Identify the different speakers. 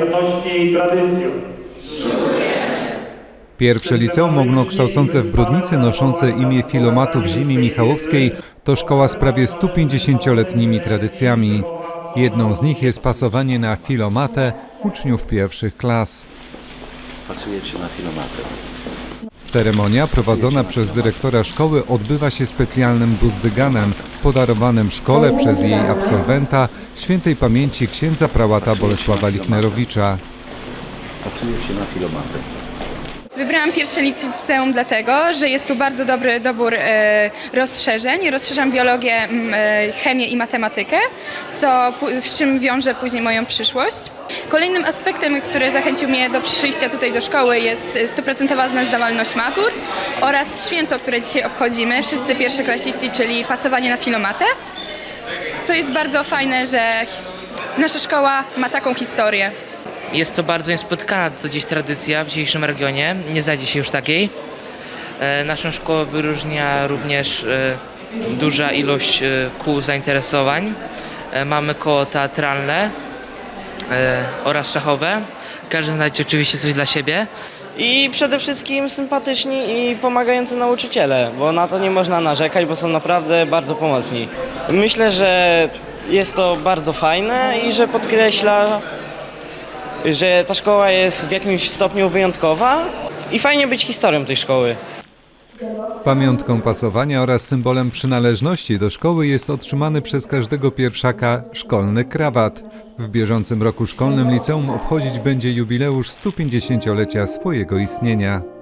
Speaker 1: wartości i tradycją.
Speaker 2: Pierwsze liceum ogólnokształcące w Brodnicy noszące imię Filomatów Ziemi Michałowskiej to szkoła z prawie 150-letnimi tradycjami. Jedną z nich jest pasowanie na filomatę uczniów pierwszych klas.
Speaker 3: Pasujecie na filomatę.
Speaker 2: Ceremonia prowadzona przez dyrektora szkoły odbywa się specjalnym buzdyganem podarowanym szkole przez jej absolwenta świętej pamięci księdza prałata Bolesława Lichnerowicza.
Speaker 3: Pasujecie na filomatę.
Speaker 4: Wybrałam pierwsze liceum dlatego, że jest tu bardzo dobry dobór e, rozszerzeń. Rozszerzam biologię, e, chemię i matematykę, co, z czym wiąże później moją przyszłość. Kolejnym aspektem, który zachęcił mnie do przyjścia tutaj do szkoły jest stuprocentowa zdawalność matur oraz święto, które dzisiaj obchodzimy, wszyscy pierwszoklasiści, czyli pasowanie na filomatę, co jest bardzo fajne, że nasza szkoła ma taką historię.
Speaker 5: Jest to bardzo niespotkana do dziś tradycja w dzisiejszym regionie. Nie znajdzie się już takiej. E, Naszą szkołę wyróżnia również e, duża ilość e, kół zainteresowań. Mamy koło teatralne e, oraz szachowe. Każdy znajdzie oczywiście coś dla siebie.
Speaker 6: I przede wszystkim sympatyczni i pomagający nauczyciele, bo na to nie można narzekać, bo są naprawdę bardzo pomocni. Myślę, że jest to bardzo fajne i że podkreśla, że ta szkoła jest w jakimś stopniu wyjątkowa i fajnie być historią tej szkoły.
Speaker 2: Pamiątką pasowania oraz symbolem przynależności do szkoły jest otrzymany przez każdego pierwszaka szkolny krawat. W bieżącym roku szkolnym liceum obchodzić będzie jubileusz 150-lecia swojego istnienia.